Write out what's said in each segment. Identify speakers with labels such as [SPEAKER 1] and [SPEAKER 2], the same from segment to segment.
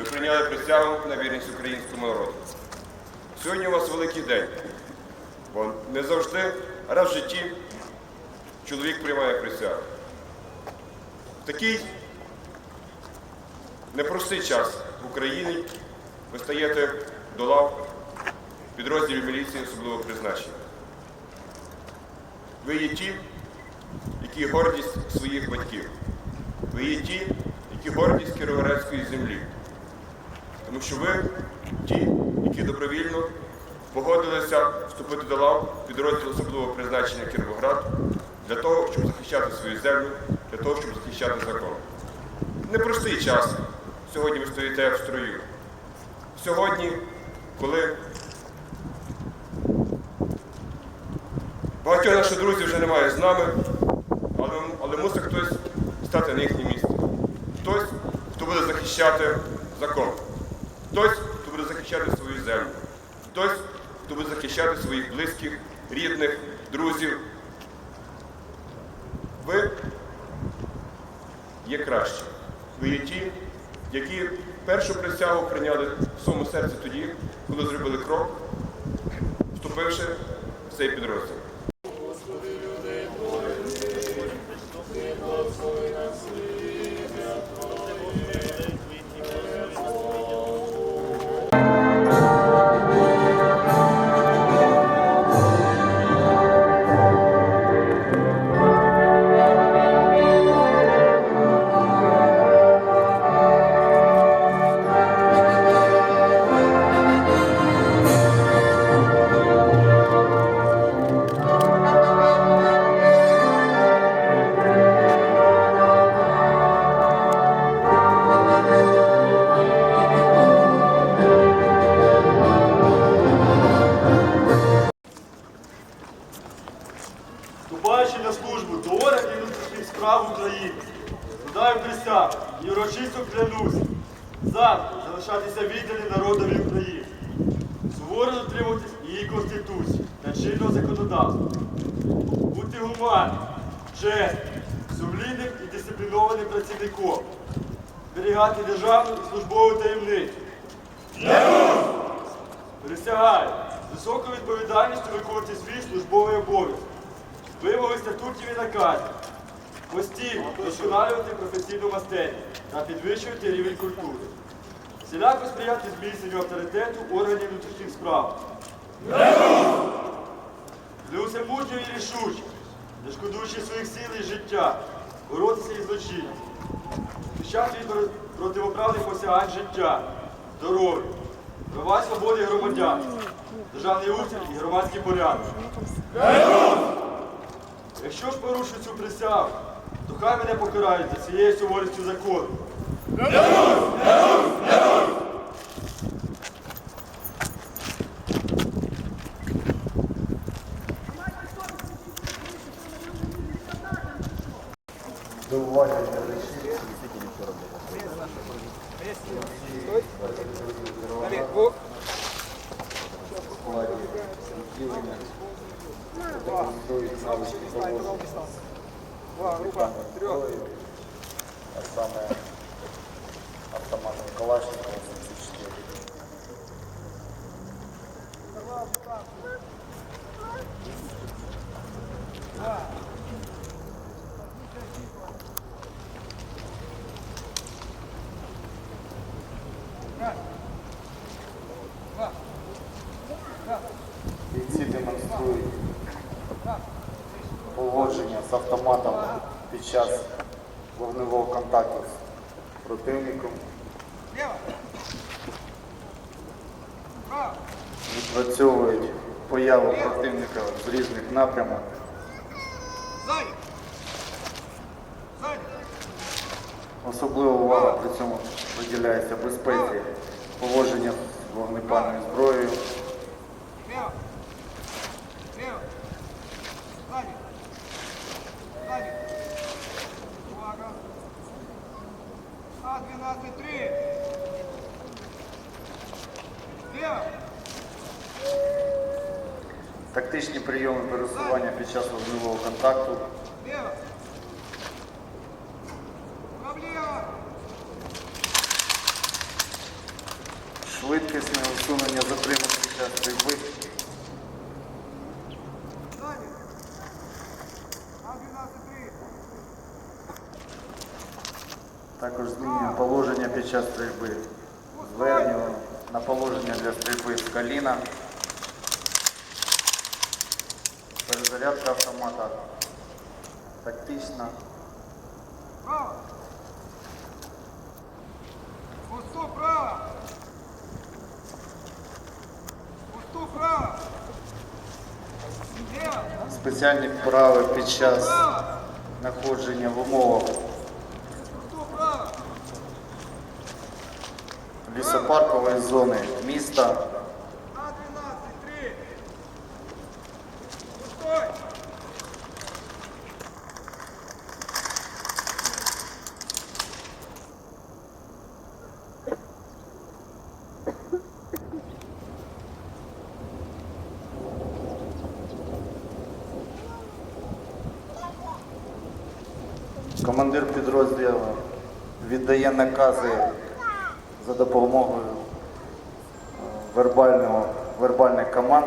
[SPEAKER 1] ви прийняли присягу на вірність українському народу. Сьогодні у вас великий день, бо не завжди, раз в житті чоловік приймає присягу. В такий непростий час в Україні ви стаєте до лав підрозділів міліції особливого призначення. Ви є ті, які гордість своїх батьків. Ви є ті, які гордість Кіровоградської землі. Тому що ви ті, які добровільно погодилися вступити до лав підрозділу особливого призначення Кіровоград для того, щоб захищати свою землю, для того, щоб захищати закон. Непростий час. Сьогодні ви стоїте в строю. Сьогодні, коли багатьох наших друзів вже немає з нами, але, але мусить хтось стати на їхнє місце. Хтось, хто буде захищати закон. Хтось, хто буде захищати свою землю. Хтось, хто буде захищати своїх близьких, рідних, друзів. Ви є кращі. Ви є ті, які першу присягу прийняли в своєму серці тоді, коли зробили крок, вступивши в цей підрозділ.
[SPEAKER 2] Справ України, складаю присягу і урочисто клянусь. Завжди залишатися відданим народові України, суворо дотримуватись її Конституції та чинного законодавства, бути гуманним, чесним, сумлінним і дисциплінованим працівником, зберігати державну і службову таємницю. Присягаю з високою відповідальністю виконувати свій службовий обов'язок. Вимоги статутів і наказів, постійно вдосконалювати професійну майстерність та підвищувати рівень культури, всіляко сприяти зміцненню авторитету органів внутрішніх справ. Клянуся мужньо і рішуче, не шкодуючи своїх сил і життя, боротися із злочинням, захищати від противоправних посягань життя, здоров'я, права свободи громадян, державний устрій і громадський порядок. Якщо ж порушу цю присягу, то хай мене покарають за цією суворістю закону.
[SPEAKER 3] До уваги глядачів. В складі відділення демонструють навички поводження з зброєю, а саме автоматом Калашникова 74. Бійці демонструють поводження з автоматом під час вогневого контакту з противником. Відпрацьовують появу противника з різних напрямок. Особлива увага при цьому приділяється безпеці поводження з вогнепальною зброєю. Тактичні прийоми пересування під час вогневого контакту. Швидкісне усунення затримок під час стрільби. змінюємо положення під час стрільби. Звернемо на положення для стрільби з коліна. Перезарядка автомата.
[SPEAKER 4] Тактично. Пусту право!
[SPEAKER 3] Спеціальні вправи під час знаходження в умовах лісопаркової зони міста. Командир підрозділу віддає накази за допомогою е, вербального, вербальних команд.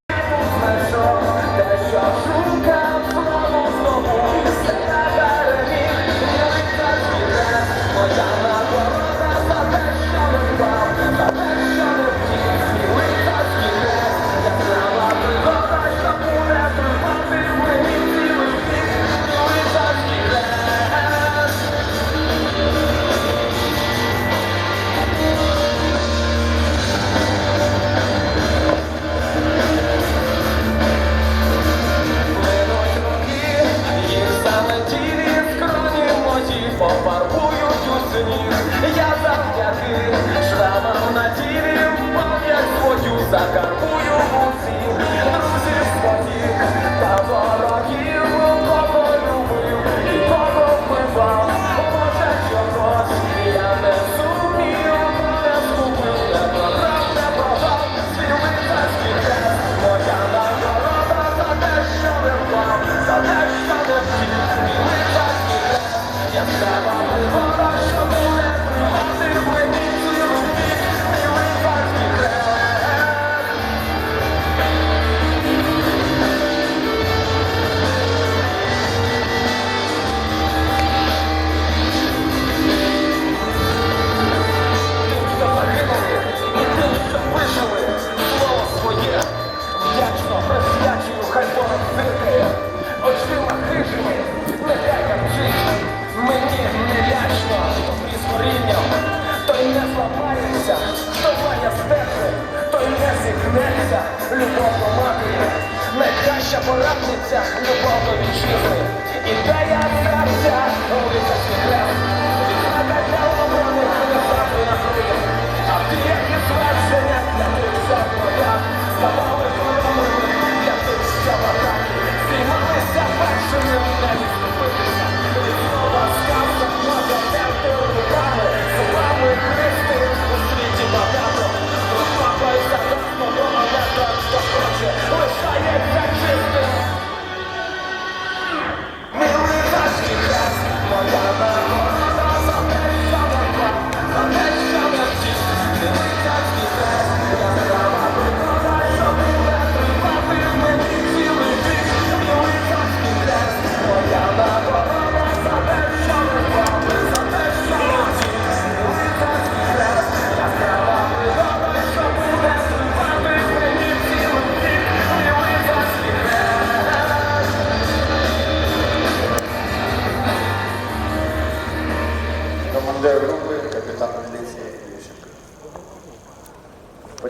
[SPEAKER 5] тоді пофарбують у сніг. Я завдяки шрамам на тілі пам'ять свою закарбую у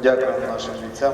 [SPEAKER 3] Подякуємо нашим бійцям.